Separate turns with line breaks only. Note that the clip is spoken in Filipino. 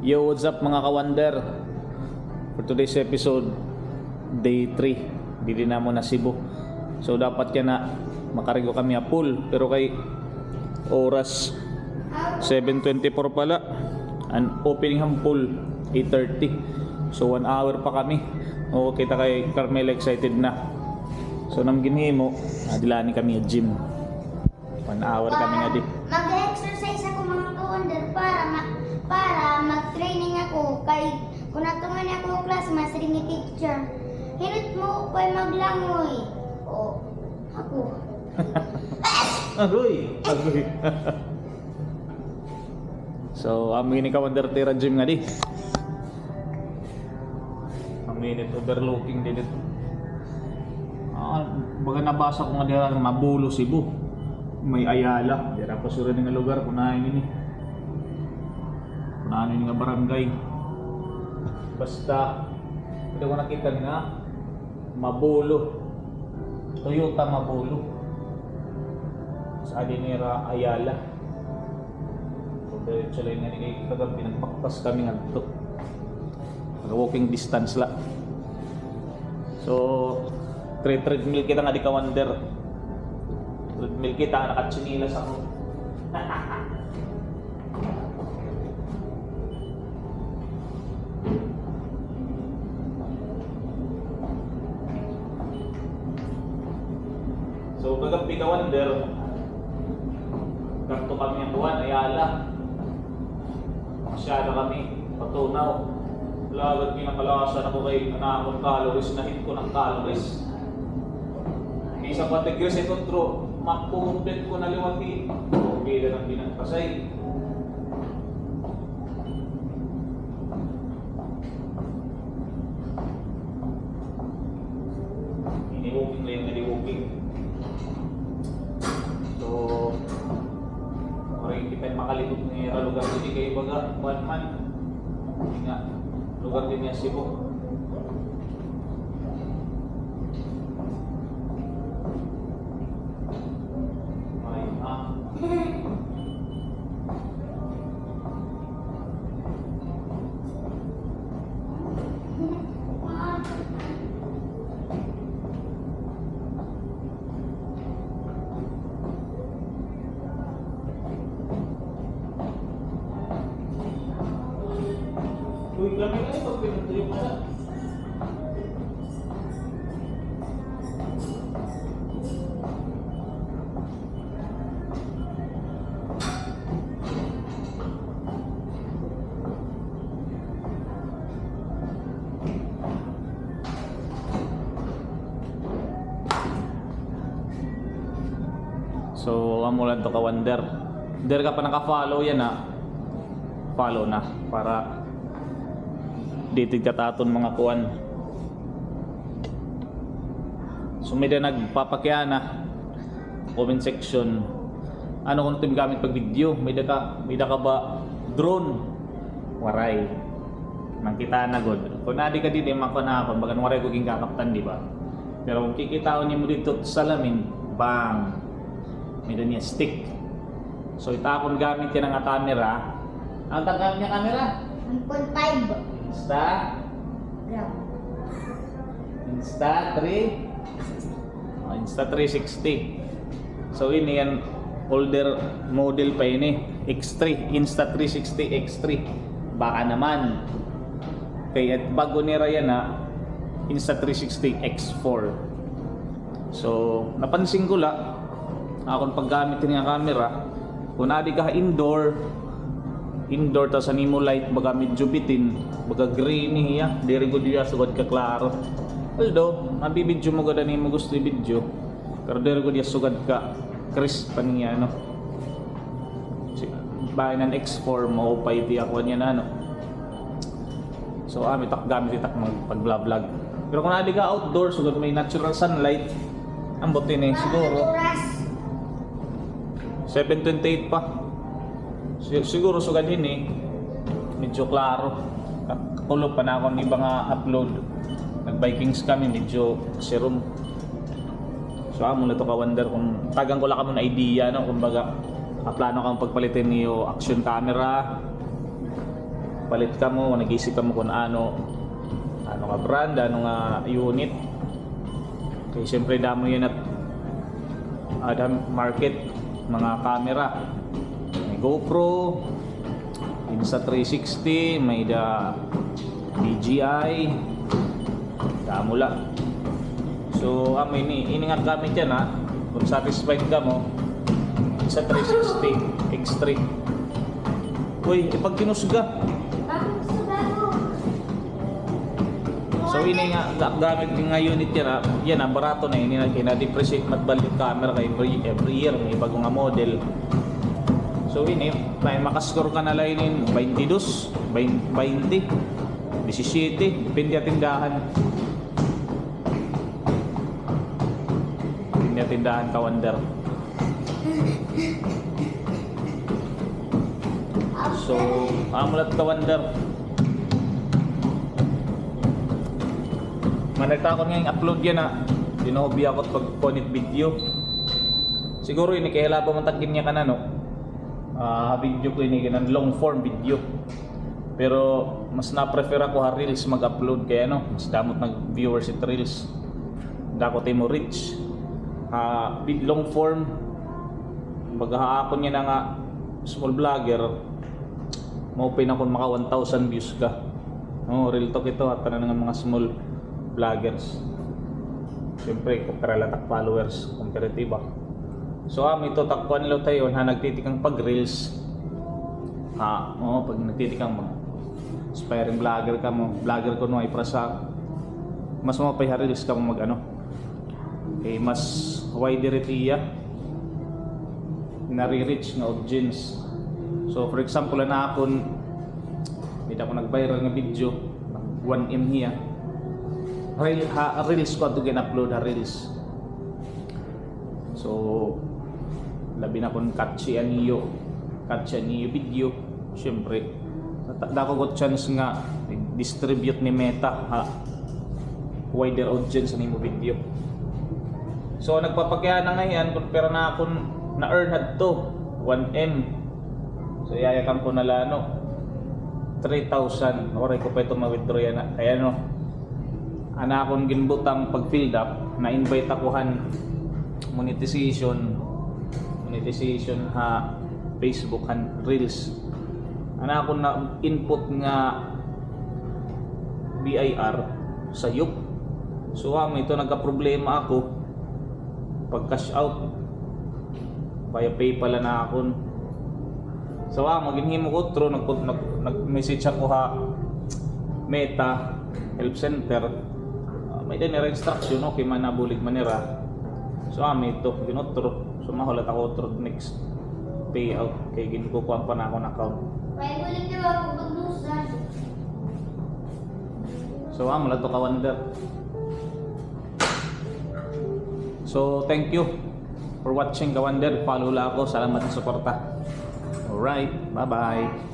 Yo, what's up mga kawander? For today's episode, day 3. Dili na mo na Cebu. So dapat ka na makarigo kami a pool. Pero kay oras 7.24 pala. Ang opening ang pool 8.30. So 1 hour pa kami. O kita kay Carmel excited na. So nang ginhimo, adilani kami a gym. 1 hour kami nga di.
Mag-exercise ring ni teacher. Hinot mo ko'y maglangoy. O, ako.
Agoy! Agoy! so, ang mini ka Wonder Tira Gym nga di. Ang minute overlooking din ito. Ah, baga nabasa ko nga dira mabulo Cebu. May Ayala. Dira pa sura nga lugar kunain ini. Kunain nga barangay. Basta hindi ko nakita nga Mabulo. Toyota Mabulo sa Adinera Ayala. So, diretso lang nga ni kagabi nagpakpas kami nga dito. walking distance la. So, tre treadmill kita nga di ka wonder. Treadmill kita nga nakatsinilas ako. So, kagabi ka wonder, Ganto kami ang buwan, ayala. Masyado kami, patunaw. Lagad kinakalasan ako kay anak akong calories, nahit ko ng calories. Hindi sa patigres ay kontro, makumplit ko na liwati. Na ng pinagpasay. Iniwuking na yung naliwuking. So, Orang hindi tayo makalibot ng era lugar din kay baga one man. Hindi nga lugar din niya Cebu. Uy, kami na ito, pinatuyo ka na. So, amo lang to ka wonder. Der ka pa naka-follow yan ha. Follow na para ditid kataton mga kuan. So may na comment section. Ano kung tim gamit pag video? May da may da ba? Drone. Waray. Nang kita na god. Kung nadi ka din mako na ako bagan waray ko ging kakaptan di ba? Pero kung kikitaon nimo dito sa salamin bang. May da niya stick. So itapon gamit yan ang camera ang tagamit niya camera
1.5
Insta.
Gram.
Insta 3 oh, Insta 360 So ini yan older model pa ini. X3 Insta 360 X3 baka naman. Kaya at bago nira yan na Insta 360 X4 so napansin ko la akong paggamit ng camera kung nadi ka indoor indoor ta sa nimo light baga medyo bitin baga green niya diri gud diya sugod ka klaro although mabibidyo mo gud ani mo gusto i-video pero diri gud diya sugad ka crisp pa niya ano. Si- bahay ng X4 mo pa iti ako niya na ano. So ah may tak gamit itak mag pag vlog vlog pero kung nadi ka outdoor sugod may natural sunlight ang buti ni siguro.
Oras.
7.28 pa. Si- Siguro sugad din eh. Medyo klaro. Kakulo pa na ako ng ibang upload. Nag-Vikings kami, medyo serum. So amo na to ka wonder kung tagang ko lang kamo na idea no kumbaga plano kang pagpalitin niyo action camera palit ka mo, nag-isip ka mo kung ano, ano nga brand, ano nga unit. Kaya siyempre damo yan at Adam Market, mga camera. GoPro, Insta360, may da DJI, damula. So, ah, may ini iningat kami dyan ha. Kung satisfied ka mo, Insta360 X3. Uy, ipag kinusga.
Gusto bago?
So ini nga ga- gamit nga unit yan, ah, yan ang barato na ini na kina-depreciate matbal yung camera kay every, every year may bago nga model. So ini may makascore ka na ini 22, 20, 17, depende sa tindahan. Tindahan ka wonder. So, amulat ka wonder. Managtakon nga yung upload yan na Dinobi ako pag konit video Siguro ini kaya labo man tagin niya ka na no Ah, Video ko ini ganun long form video. Pero mas na-prefer ako ha reels mag-upload. Kaya no Mas damot ng viewers it reels. Dako tayo mo reach Ah, vid- long form. Maghahaakon niya na nga Small vlogger Maupin ako maka 1,000 views ka. Oh, real talk ito at tanan ng mga small vloggers. Siyempre, karalatak followers, komperatiba. So, ah, ito takpuan nila tayo na nagtitikang pag-reels. Ha, oh, pag nagtitikang mag aspiring vlogger ka mo, vlogger ko no ay para sa mas mo pa reels ka mo mag ano. Eh, mas wider iya nare-reach nga audience. So, for example, na akon hindi ako nag-viral nga video 1M niya Reel, ha, reels ko ito upload ha reels so labi na kung catchy aniyo catchy aniyo video syempre. Dako ko chance nga distribute ni Meta ha? Wider audience ni mo video. So nagpapakya na ngayon kung pera na akong na earn had to 1M so yayakan ko na lano 3,000 oray ko pa ito ma-withdraw yan na. kaya no? Ana akong ginbutang pag filled up na invite akuhan monetization monetization ha Facebook han Reels ana akong na input nga BIR sa yup so ha may ito nagka problema ako pag cash out via PayPal na akon So ah, maginhimo ko tro nag, nag, nag-message ako ha Meta Help Center. Ah, may din instruction okay man nabulig manira. So ah, may to ginotro. So mahulat ako tro next payout kay ginkukuha pa na ako ng account. So ah, mula to ka wonder. So thank you for watching Kawander. Follow lang ako. Salamat sa suporta. Alright, bye-bye.